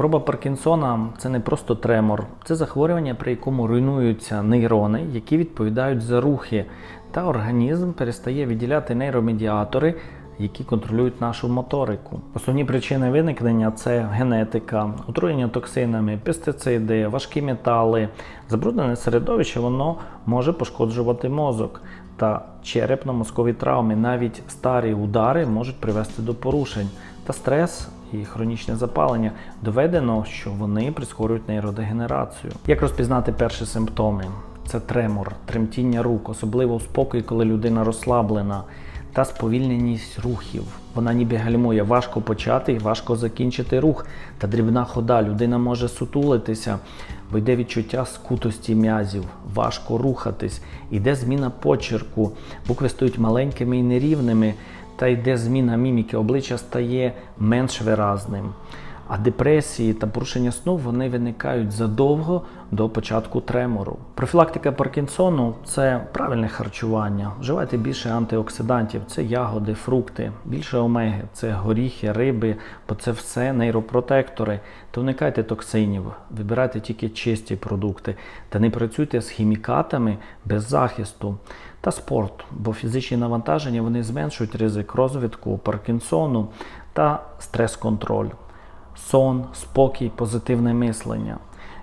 Хвороба Паркінсона це не просто тремор, це захворювання, при якому руйнуються нейрони, які відповідають за рухи, та організм перестає відділяти нейромедіатори, які контролюють нашу моторику. Основні причини виникнення це генетика, отруєння токсинами, пестициди, важкі метали. Забруднене середовище воно може пошкоджувати мозок та черепно-мозкові травми. Навіть старі удари можуть привести до порушень та стрес. І хронічне запалення доведено, що вони прискорюють нейродегенерацію. Як розпізнати перші симптоми? Це тремор, тремтіння рук, особливо у спокій, коли людина розслаблена, та сповільненість рухів. Вона ніби гальмує, важко почати і важко закінчити рух. Та дрібна хода. Людина може сутулитися, бо йде відчуття скутості м'язів, важко рухатись, іде зміна почерку, букви стають маленькими і нерівними, та йде зміна міміки, обличчя стає менш виразним. А депресії та порушення сну вони виникають задовго до початку тремору. Профілактика Паркінсону це правильне харчування. Вживайте більше антиоксидантів, це ягоди, фрукти, більше омеги, це горіхи, риби, бо це все нейропротектори. То уникайте токсинів, вибирайте тільки чисті продукти та не працюйте з хімікатами без захисту. Та спорт, бо фізичні навантаження вони зменшують ризик розвитку Паркінсону та стрес-контроль сон, спокій, позитивне мислення.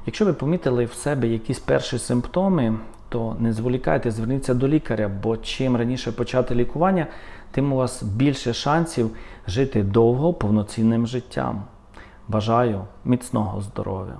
Якщо ви помітили в себе якісь перші симптоми, то не зволікайте, зверніться до лікаря, бо чим раніше почати лікування, тим у вас більше шансів жити довго, повноцінним життям. Бажаю міцного здоров'я!